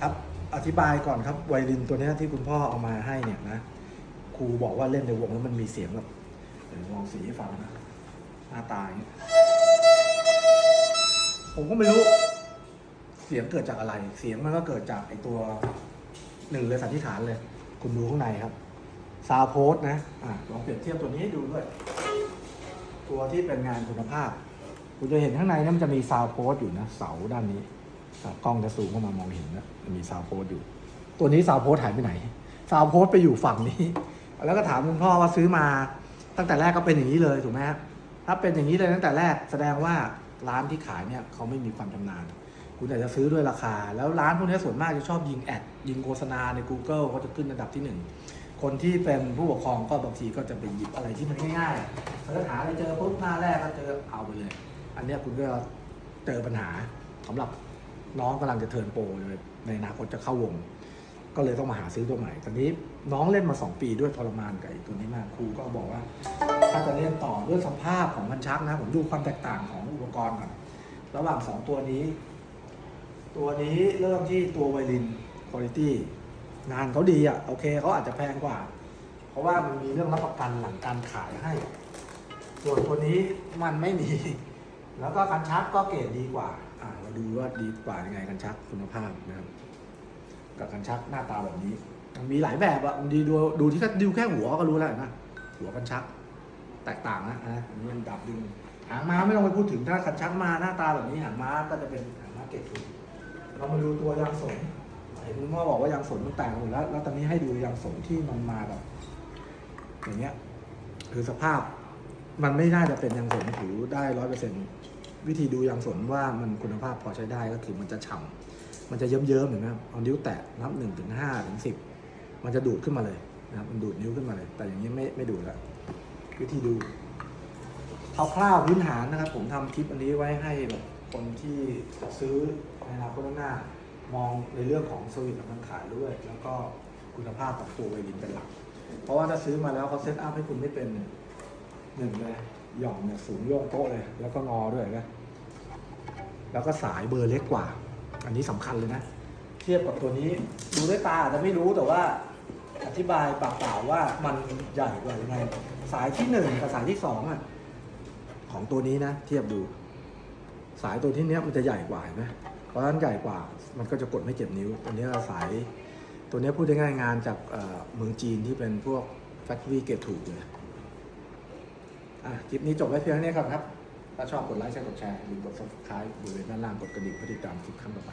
ครับอธิบายก่อนครับไวลินตัวนี้ที่คุณพ่อเอามาให้เนี่ยนะครูบอกว่าเล่นในวงแล้วมันมีเสียงแบบเดี๋ยวลองสีให้ฟังนะหน้าตาอย่างเงี้ยผมก็ไม่รู้ เสียงเกิดจากอะไร เสียงมันก็เกิดจากไอตัวหนึ่งเลยสันนิษฐานเลย คุณดูข้างในครับซาวโพสนะอะลองเปรียบเทียบตัวนี้ให้ดูด้วย ตัวที่เป็นงานคุณภาพ คุณจะเห็นข้างในนั้นมันจะมีซาวโพสอยู่นะ เสาด้านนี้ กล้องจะซูมเข้ามามองเห็นนะมีซาวโพสอยู่ ตัวนี้ซาวโพสหายไปไหนซาวโพสไปอยู่ฝั่งนี้ แล้วก็ถามคุณพ่อว่าซื้อมาตั้งแต่แรกก็เป็นอย่างนี้เลยถูกไหมถ้าเป็นอย่างนี้เลยตั้งแต่แรกแสดงว่าร้านที่ขายเนี่ยเขาไม่มีความชำนาญ คุณอาจจะซื้อด้วยราคา แล้วร้านพวกนี้ส่วนมากจะชอบยิงแอด ยิงโฆษณาใน Google เขาจะขึ้นอันดับที่หนึ่งคนที่เป็นผู้ปกครองก็บางทีก็จะไปหยิบอะไรที่มันง่ายๆเสิร์ชหาอะไรเจอปุ๊บหน้าแรกก็เจอเอาไปเลย อันนี้คุณก็เจอปัญหาสำหรับ น้องกำลังจะเทิร์นโปรเลยในอนาคตจะเข้าวง ก็เลยต้องมาหาซื้อตัวใหม่ตอนนี้น้องเล่นมา 2 ปีด้วยทรมานกับตัวนี้มากครูก็บอกว่า ถ้าจะเล่นต่อด้วยสภาพของมันชักนะ ผมดูความแตกต่างของอุปกรณ์ก่อนระหว่าง 2 ตัวนี้ ตัวนี้เริ่มที่ตัวไวลินคุณภาพงานเขาดีอะโอเคเขาอาจจะแพงกว่า เพราะว่ามันมีเรื่องรับประกันหลังการขายให้ ส่วนตัวนี้มันไม่มี แล้วก็การชักก็เกรดดีกว่า อ่าเราดูว่าดีกว่ายังไงการชักคุณภาพนะครับกับการชักหน้าตาแบบนี้ มีหลายแบบอะบางทีดูดูที่ดูแค่หัวก็รู้แล้วนไหมหัวกันชัก แตกต่างนะนะอันนี้มันดับดึงหางม้าไม่ต้องไปพูดถึงถ้าคันชักมาหน้าตาแบบนี้หางม้าก็จะเป็นหางม้าเกรดถูกเรามาดูตัวยางสนเห็นคุณพ่อบอกว่ายางสนมันแตกหมดแล้ว แล้วตอนนี้ให้ดูยางสนที่มันมาแบบอย่างเงี้ยคือสภาพ มันไม่น่าจะเป็นยางสนถือได้ร้อยเปอร์เซ็นวิธีดูยางสนว่ามันคุณภาพพอใช้ได้ก็คือมันจะฉ่ำมันจะเยิ้มๆเห็นไหมเอานิ้วแตะนับหนึ่งถึงห้าถึงสิบมันจะดูดขึ้นมาเลยนะครับมันดูดนิ้วขึ้นมาเลย แต่อย่างนี้ไม่ไม่ดูดล้ววิธีดูเอาคร่าวพื้นฐานนะครับ ผมทำคลิปอันนี้ไว้ให้แบบคนที่ซื้อในอนาคตข้าหน้ามองในเรื่องของสวิตช์การขายด้วย แล้วก็คุณภาพของตัวไวรินเป็นหลัก เพราะว่าถ้าซื้อมาแล้วเขาเซตอัพให้คุณไม่เป็นเนี่ย หนึ่งเลยหย่อมเนี่ยสูงโยงโต๊ะเลย แล้วก็งอด้วยนะแล้วก็สายเบอร์เล็กกว่า อันนี้สำคัญเลยนะ เทียบกับตัวนี้ดูด้วยตาอาจจะไม่รู้แต่ว่าอธิบายปากเปล่าว่ามันใหญ่กว่ายังไง สายที่หนึ่งกับสายที่สองอะของตัวนี้นะ เทียบดู สายตัวที่เนี้ยมันจะใหญ่กว่าเห็นไหมเพราะฉะนั้นใหญ่กว่ามันก็จะกดไม่เจ็บนิ้วตัวนี้เราสายตัวนี้พูดได้ง่ายงานจากเมืองจีนที่เป็นพวกแฟคทอรี่เกรดถูกเลย อะคลิปนี้จบไว้เพียงเท่านี้ครับครับ ถ้าชอบกดไลค์แชร์กดแชร์หรือกด subscribe บริเวณด้านล่างกดกระดิ่งเพื่อติดตามคลิปครั้งต่อไป